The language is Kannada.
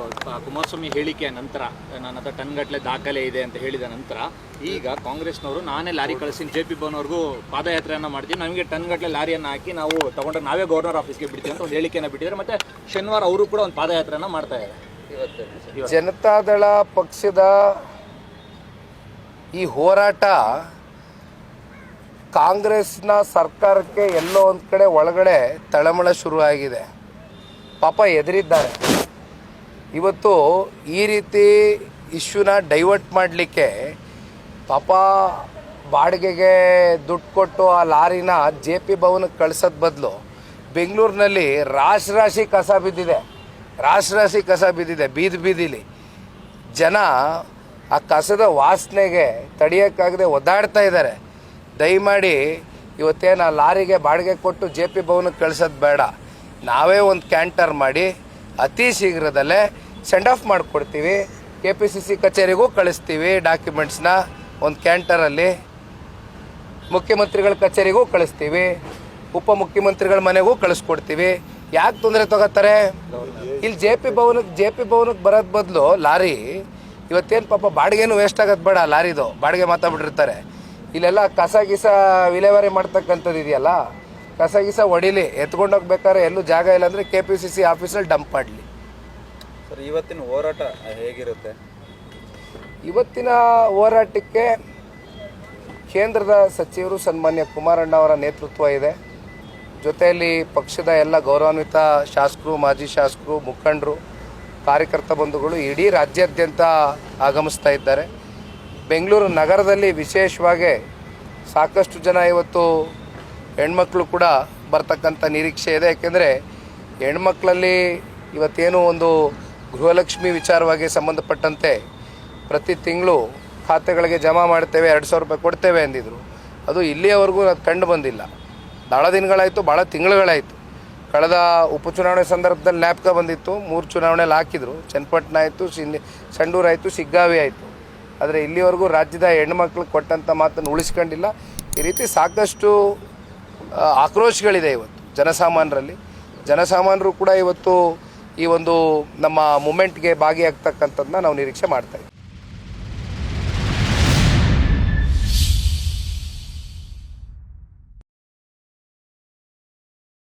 ಒಂದು ಕುಮಾರಸ್ವಾಮಿ ಹೇಳಿಕೆಯ ನಂತರ ನನ್ನ ಹತ್ರ ಟನ್ ಗಟ್ಟಲೆ ದಾಖಲೆ ಇದೆ ಅಂತ ಹೇಳಿದ ನಂತರ ಈಗ ಕಾಂಗ್ರೆಸ್ನವರು ನಾನೇ ಲಾರಿ ಕಳಿಸಿ ಜೆ ಪಿ ಭವನ್ವರೆಗೂ ಪಾದಯಾತ್ರೆಯನ್ನು ಮಾಡ್ತೀವಿ ನಮಗೆ ಟನ್ ಗಟ್ಟಲೆ ಲಾರಿಯನ್ನು ಹಾಕಿ ನಾವು ತಗೊಂಡ್ರೆ ನಾವೇ ಗವರ್ನರ್ ಆಫೀಸ್ಗೆ ಬಿಡ್ತೀವಿ ಅಂತ ಒಂದು ಹೇಳಿಕೆಯನ್ನು ಬಿಟ್ಟಿದ್ದಾರೆ. ಮತ್ತೆ ಶನಿವಾರ ಅವರು ಕೂಡ ಒಂದು ಪಾದಯಾತ್ರೆಯನ್ನು ಮಾಡ್ತಾ ಇದ್ದಾರೆ. ಜನತಾದಳ ಪಕ್ಷದ ಈ ಹೋರಾಟ ಕಾಂಗ್ರೆಸ್ನ ಸರ್ಕಾರಕ್ಕೆ ಎಲ್ಲೋ ಒಂದು ಕಡೆ ಒಳಗಡೆ ತಳಮಳ ಶುರುವಾಗಿದೆ. ಪಾಪ ಎದುರಿದ್ದಾರೆ. ಇವತ್ತು ಈ ರೀತಿ ಇಶ್ಯೂನ ಡೈವರ್ಟ್ ಮಾಡಲಿಕ್ಕೆ ಪಾಪ ಬಾಡಿಗೆಗೆ ದುಡ್ಡು ಕೊಟ್ಟು ಆ ಲಾರಿನ ಜೆ ಪಿ ಭವನಕ್ಕೆ ಕಳ್ಸೋದು ಬದಲು ಬೆಂಗಳೂರಿನಲ್ಲಿ ರಾಶಿ ರಾಶಿ ಕಸ ಬಿದ್ದಿದೆ. ರಾಶಿ ರಾಶಿ ಕಸ ಬಿದ್ದಿದೆ, ಬೀದಿ ಬೀದಿಲಿ. ಜನ ಆ ಕಸದ ವಾಸನೆಗೆ ತಡೆಯೋಕ್ಕಾಗದೆ ಒದ್ದಾಡ್ತಾ ಇದ್ದಾರೆ. ದಯಮಾಡಿ ಇವತ್ತೇನು ಆ ಲಾರಿಗೆ ಬಾಡಿಗೆ ಕೊಟ್ಟು ಜೆ ಪಿ ಭವನಕ್ಕೆ ಕಳ್ಸೋದು ಬೇಡ. ನಾವೇ ಒಂದು ಕ್ಯಾಂಟರ್ ಮಾಡಿ ಅತಿ ಶೀಘ್ರದಲ್ಲೇ ಸೆಂಡ್ ಆಫ್ ಮಾಡಿಕೊಡ್ತೀವಿ. ಕೆ ಪಿ ಸಿ ಸಿ ಕಚೇರಿಗೂ ಕಳಿಸ್ತೀವಿ ಡಾಕ್ಯುಮೆಂಟ್ಸ್ನ ಒಂದು ಕ್ಯಾಂಟರಲ್ಲಿ ಮುಖ್ಯಮಂತ್ರಿಗಳ ಕಚೇರಿಗೂ ಕಳಿಸ್ತೀವಿ. ಉಪಮುಖ್ಯಮಂತ್ರಿಗಳ ಮನೆಗೂ ಕಳಿಸ್ಕೊಡ್ತೀವಿ. ಯಾಕೆ ತೊಂದರೆ ತಗೋತಾರೆ? ಇಲ್ಲಿ ಜೆ ಪಿ ಭವನಕ್ಕೆ ಜೆ ಪಿ ಭವನಕ್ಕೆ ಬರೋದ್ ಬದಲು ಲಾರಿ ಇವತ್ತೇನು ಪಾಪ ಬಾಡಿಗೆನೂ ವೇಸ್ಟ್ ಆಗೋದು ಬೇಡ ಲಾರಿದು. ಬಾಡಿಗೆ ಮಾತಾಡ್ಬಿಟ್ಟಿರ್ತಾರೆ. ಇಲ್ಲೆಲ್ಲ ಕಸ ಗಿಸ ವಿಲೇವಾರಿ ಮಾಡ್ತಕ್ಕಂಥದ್ದು ಇದೆಯಲ್ಲ? ಕಸ ಗೀಸ ಹೊಡಿಲಿ ಎತ್ಕೊಂಡು ಹೋಗ್ಬೇಕಾದ್ರೆ ಎಲ್ಲೂ ಜಾಗ ಇಲ್ಲ ಅಂದರೆ ಕೆ ಪಿ ಸಿ ಸಿ ಆಫೀಸಲ್ಲಿ ಡಂಪ್ ಮಾಡಲಿ. ಸರ್ ಇವತ್ತಿನ ಹೋರಾಟ ಹೇಗಿರುತ್ತೆ? ಇವತ್ತಿನ ಹೋರಾಟಕ್ಕೆ ಕೇಂದ್ರದ ಸಚಿವರು ಸನ್ಮಾನ್ಯ ಕುಮಾರಣ್ಣ ಅವರ ನೇತೃತ್ವ ಇದೆ. ಜೊತೆಯಲ್ಲಿ ಪಕ್ಷದ ಎಲ್ಲ ಗೌರವಾನ್ವಿತ ಶಾಸಕರು ಮಾಜಿ ಶಾಸಕರು ಮುಖಂಡರು ಕಾರ್ಯಕರ್ತ ಬಂಧುಗಳು ಇಡೀ ರಾಜ್ಯಾದ್ಯಂತ ಆಗಮಿಸ್ತಾ ಇದ್ದಾರೆ. ಬೆಂಗಳೂರು ನಗರದಲ್ಲಿ ವಿಶೇಷವಾಗಿ ಸಾಕಷ್ಟು ಜನ ಇವತ್ತು ಹೆಣ್ಮಕ್ಳು ಕೂಡ ಬರ್ತಕ್ಕಂಥ ನಿರೀಕ್ಷೆ ಇದೆ. ಯಾಕೆಂದರೆ ಹೆಣ್ಮಕ್ಳಲ್ಲಿ ಇವತ್ತೇನು ಒಂದು ಗೃಹಲಕ್ಷ್ಮಿ ವಿಚಾರವಾಗಿ ಸಂಬಂಧಪಟ್ಟಂತೆ ಪ್ರತಿ ತಿಂಗಳು ಖಾತೆಗಳಿಗೆ ಜಮಾ ಮಾಡ್ತೇವೆ, ಎರಡು ಸಾವಿರ ರೂಪಾಯಿ ಕೊಡ್ತೇವೆ ಅಂದಿದ್ರು. ಅದು ಇಲ್ಲಿಯವರೆಗೂ ಅದು ಕಂಡು ಬಂದಿಲ್ಲ. ಭಾಳ ದಿನಗಳಾಯಿತು ಭಾಳ ತಿಂಗಳುಗಳಾಯಿತು. ಕಳೆದ ಉಪಚುನಾವಣೆ ಸಂದರ್ಭದಲ್ಲಿ ನ್ಯಾಪ್ಕ ಬಂದಿತ್ತು, ಮೂರು ಚುನಾವಣೆಯಲ್ಲಿ ಹಾಕಿದ್ರು. ಚನ್ನಪಟ್ಟಣ ಆಯಿತು ಸಿನ್ ಸಂಡೂರು ಆಯಿತು ಸಿಗ್ಗಾವೆ ಆಯಿತು ಆದರೆ ಇಲ್ಲಿವರೆಗೂ ರಾಜ್ಯದ ಹೆಣ್ಮಕ್ಳಿಗೆ ಕೊಟ್ಟಂಥ ಮಾತನ್ನು ಉಳಿಸ್ಕೊಂಡಿಲ್ಲ. ಈ ರೀತಿ ಸಾಕಷ್ಟು ಆಕ್ರೋಶಗಳಿದೆ ಇವತ್ತು ಜನಸಾಮಾನ್ಯರಲ್ಲಿ ಜನಸಾಮಾನ್ಯರು ಕೂಡ ಇವತ್ತು ಈ ಒಂದು ನಮ್ಮ ಮೂಮೆಂಟ್ಗೆ ಭಾಗಿಯಾಗ್ತಕ್ಕಂಥದ್ದನ್ನ ನಾವು ನಿರೀಕ್ಷೆ ಮಾಡ್ತಾ ಇದ್ದೀವಿ.